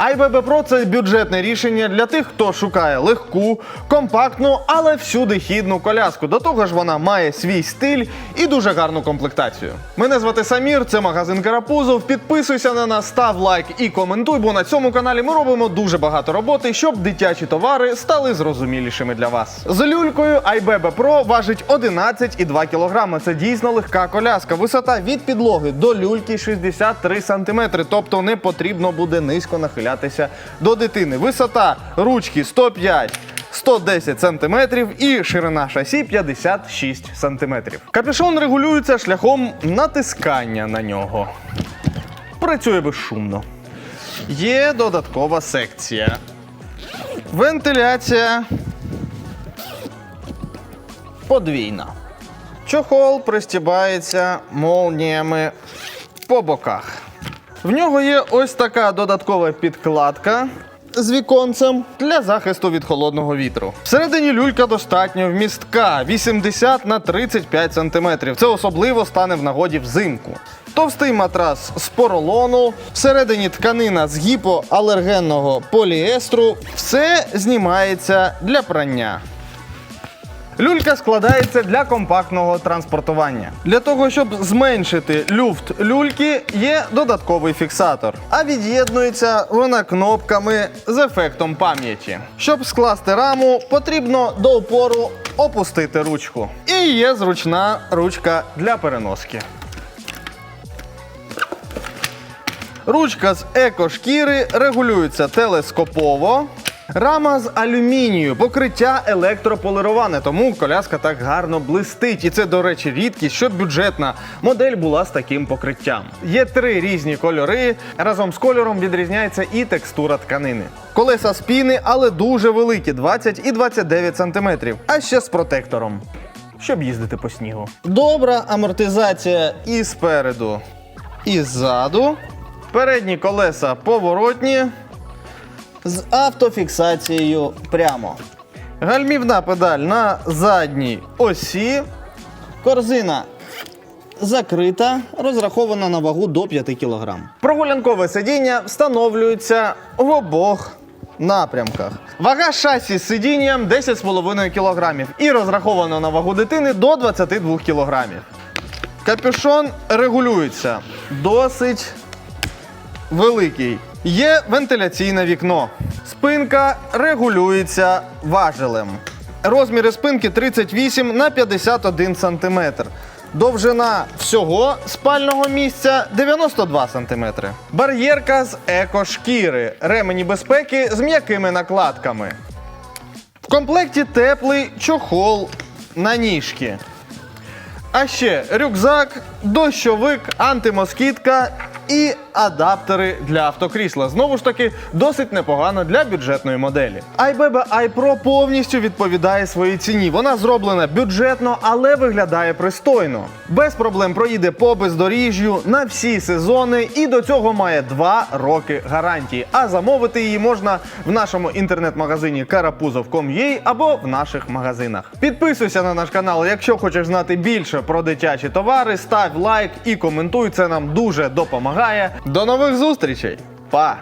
iBB Pro – це бюджетне рішення для тих, хто шукає легку, компактну, але всюди хідну коляску. До того ж, вона має свій стиль і дуже гарну комплектацію. Мене звати Самір, це магазин Карапузов. Підписуйся на нас, став лайк і коментуй, бо на цьому каналі ми робимо дуже багато роботи, щоб дитячі товари стали зрозумілішими для вас. З люлькою iBB Pro важить 11,2 кг. Це дійсно легка коляска. Висота від підлоги до люльки 63 см, тобто не потрібно буде низько нахилятися до дитини. Висота ручки 105 110 см і ширина шасі 56 см. Капюшон регулюється шляхом натискання на нього. Працює безшумно. Є додаткова секція. Вентиляція подвійна. Чохол пристібається молніями по боках. В нього є ось така додаткова підкладка з віконцем для захисту від холодного вітру. Всередині люлька достатньо вмістка 80 на 35 см. Це особливо стане в нагоді взимку. Товстий матрас з поролону, всередині тканина з гіпоалергенного поліестру. Все знімається для прання. Люлька складається для компактного транспортування. Для того, щоб зменшити люфт люльки, є додатковий фіксатор. А від'єднується вона кнопками з ефектом пам'яті. Щоб скласти раму, потрібно до опору опустити ручку. І є зручна ручка для переноски. Ручка з екошкіри регулюється телескопово. Рама з алюмінію, покриття електрополироване, тому коляска так гарно блистить. І це, до речі, рідкість, щоб бюджетна модель була з таким покриттям. Є три різні кольори. Разом з кольором відрізняється і текстура тканини. Колеса спіни, але дуже великі 20 і 29 см, а ще з протектором. Щоб їздити по снігу. Добра амортизація і спереду, і ззаду. Передні колеса поворотні з автофіксацією прямо. Гальмівна педаль на задній осі. Корзина закрита, розрахована на вагу до 5 кг. Прогулянкове сидіння встановлюється в обох напрямках. Вага шасі з сидінням 10,5 кг і розраховано на вагу дитини до 22 кг. Капюшон регулюється досить великий. Є вентиляційне вікно. Спинка регулюється важелем. Розміри спинки 38 на 51 см. Довжина всього спального місця 92 см. Бар'єрка з екошкіри. Ремені безпеки з м'якими накладками. В комплекті теплий чохол на ніжки. А ще рюкзак, дощовик, антимоскітка і адаптери для автокрісла. Знову ж таки, досить непогано для бюджетної моделі. iBebe iPro повністю відповідає своїй ціні. Вона зроблена бюджетно, але виглядає пристойно. Без проблем проїде по бездоріжжю на всі сезони і до цього має 2 роки гарантії. А замовити її можна в нашому інтернет-магазині karapuzov.com.ua або в наших магазинах. Підписуйся на наш канал, якщо хочеш знати більше про дитячі товари, став лайк і коментуй. Це нам дуже допомагає. До нових зустрічей! Па!